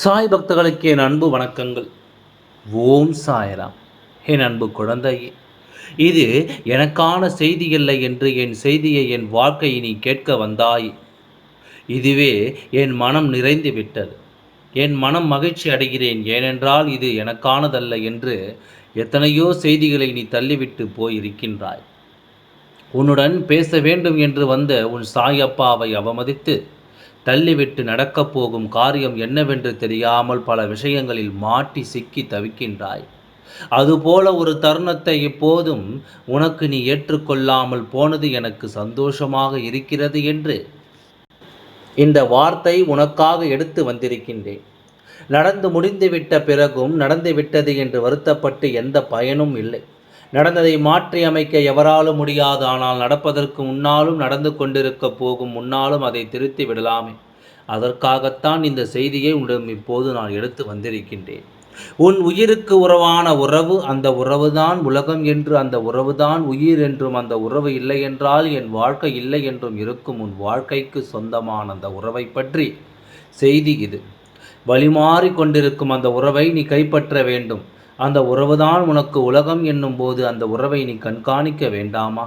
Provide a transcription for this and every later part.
சாய் பக்தர்களுக்கு என் அன்பு வணக்கங்கள். ஓம் சாயராம். என் அன்பு குழந்தையே இது எனக்கான செய்தி இல்லை என்று என் செய்தியை என் வாழ்க்கையை நீ கேட்க வந்தாய். இதுவே என் மனம் நிறைந்து விட்டது. என் மனம் மகிழ்ச்சி அடைகிறேன் ஏனென்றால் இது எனக்கானதல்ல என்று எத்தனையோ செய்திகளை நீ தள்ளிவிட்டு போயிருக்கின்றாய். உன்னுடன் பேச வேண்டும் என்று வந்த உன் சாயப்பாவை அவமதித்து தள்ளிவிட்டு நடக்கப் போகும் காரியம் என்னவென்று தெரியாமல் பல விஷயங்களில் மாட்டி சிக்கி தவிக்கின்றாய். அதுபோல ஒரு தருணத்தை இப்போதும் உனக்கு நீ ஏற்றுக்கொள்ளாமல் போனது எனக்கு சந்தோஷமாக இருக்கிறது என்று இந்த வார்த்தை உனக்காக எடுத்து வந்திருக்கின்றேன். நடந்து முடிந்துவிட்ட பிறகும் நடந்து விட்டது என்று வருத்தப்பட்டு எந்த பயனும் இல்லை. நடந்ததை மாற்றி அமைக்க எவராலும் முடியாது ஆனால் நடப்பதற்கு முன்னாலும் நடந்து கொண்டிருக்க போகும் முன்னாலும் அதை திருத்தி விடலாமே. அதற்காகத்தான் இந்த செய்தியை உன்னிடம் இப்போது நான் எடுத்து வந்திருக்கின்றேன். உன் உயிருக்கு உறவான உறவு அந்த உறவுதான் உலகம் என்று அந்த உறவுதான் உயிர் என்றும் அந்த உறவு இல்லை என்றால் என் வாழ்க்கை இல்லை என்றும் இருக்கும் உன் வாழ்க்கைக்கு சொந்தமான அந்த உறவை பற்றி செய்தி இது. வழிமாறி கொண்டிருக்கும் அந்த உறவை நீ கைப்பற்ற வேண்டும். அந்த உறவுதான் உனக்கு உலகம் என்னும் போது அந்த உறவை நீ கண்காணிக்க வேண்டாமா?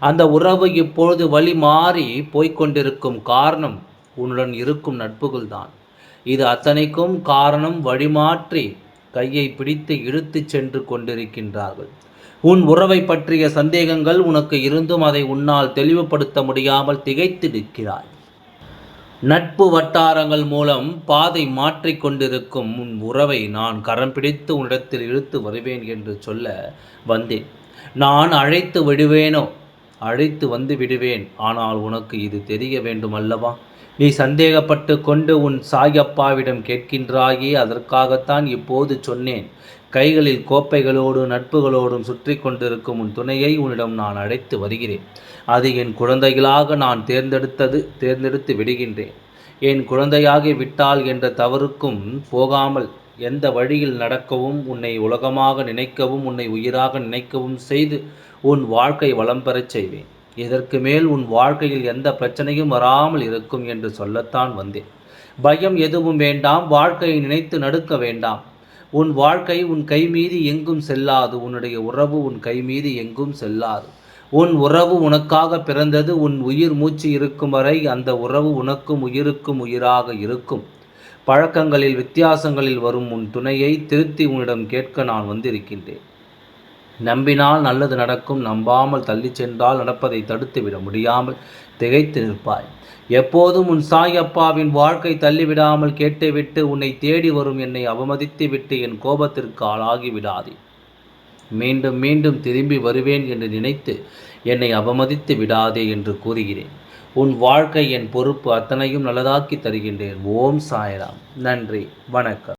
அந்த உறவு இப்பொழுது வழி மாறி போய்கொண்டிருக்கும் காரணம் உன்னுடன் இருக்கும் நட்புகள் தான் இது அத்தனைக்கும் காரணம் வழிமாற்றி கையை பிடித்து இழுத்துச் சென்று கொண்டிருக்கின்றார்கள். உன் உறவை பற்றிய சந்தேகங்கள் உனக்கு இருந்தும் அதை உன்னால் தெளிவுபடுத்த முடியாமல் திகைத்து நிற்கிறாய். நட்பு வட்டாரங்கள் மூலம் பாதை மாற்றிக்கொண்டிருக்கும் உன் உறவை நான் கரம் பிடித்து உன்னிடத்தில் இழுத்து வருவேன் என்று சொல்ல வந்தேன். நான் அழைத்து விடுவேனோ? அழைத்து வந்து விடுவேன். ஆனால் உனக்கு இது தெரிய வேண்டும் அல்லவா? நீ சந்தேகப்பட்டு கொண்டு உன் சாயப்பாவிடம் கேட்கின்றாயே அதற்காகத்தான் இப்போது சொன்னேன். கைகளில் கோப்பைகளோடு நட்புகளோடும் சுற்றி கொண்டிருக்கும் உன் துணையை உன்னிடம் நான் அழைத்து வருகிறேன். அது என் குழந்தைகளாக நான் தேர்ந்தெடுத்தது தேர்ந்தெடுத்து விடுகின்றேன். என் குழந்தையாகி விட்டால் என்ற தவறுக்கும் போகாமல் எந்த வழியில் நடக்கவும் உன்னை உலகமாக நினைக்கவும் உன்னை உயிராக நினைக்கவும் செய்து உன் வாழ்க்கை வளம் பெறச் செய்வேன். இதற்கு மேல் உன் வாழ்க்கையில் எந்த பிரச்சனையும் வராமல் இருக்கும் என்று சொல்லத்தான் வந்தேன். பயம் எதுவும் வேண்டாம் வாழ்க்கையை நினைத்து நடுக்க வேண்டாம். உன் வாழ்க்கை உன் கை மீது எங்கும் செல்லாது உன்னுடைய உறவு உன் கை மீது எங்கும் செல்லாது. உன் உறவு உனக்காக பிறந்தது உன் உயிர் மூச்சு இருக்கும் வரை அந்த உறவு உனக்கும் உயிருக்கும் உயிராக இருக்கும். பழக்கங்களில் வித்தியாசங்களில் வரும் உன் துணையை திருத்தி உன்னிடம் கேட்க நான் வந்திருக்கின்றேன். நம்பினால் நல்லது நடக்கும் நம்பாமல் தள்ளி சென்றால் நடப்பதை தடுத்து விட முடியாமல் திகைத்து நிற்பாய். எப்போதும் உன் சாயப்பாவின் வாழ்க்கை தள்ளிவிடாமல் கேட்டுவிட்டு உன்னை தேடி வரும் என்னை அவமதித்து விட்டு என் கோபத்திற்கு ஆளாகி விடாதே. மீண்டும் மீண்டும் திரும்பி வருவேன் என்று நினைத்து என்னை அவமதித்து விடாதே என்று கூறுகிறேன். உன் வாழ்க்கை என் பொறுப்பு அத்தனையும் நல்லதாக்கி தருகின்றேன். ஓம் சாய்ராம். நன்றி. வணக்கம்.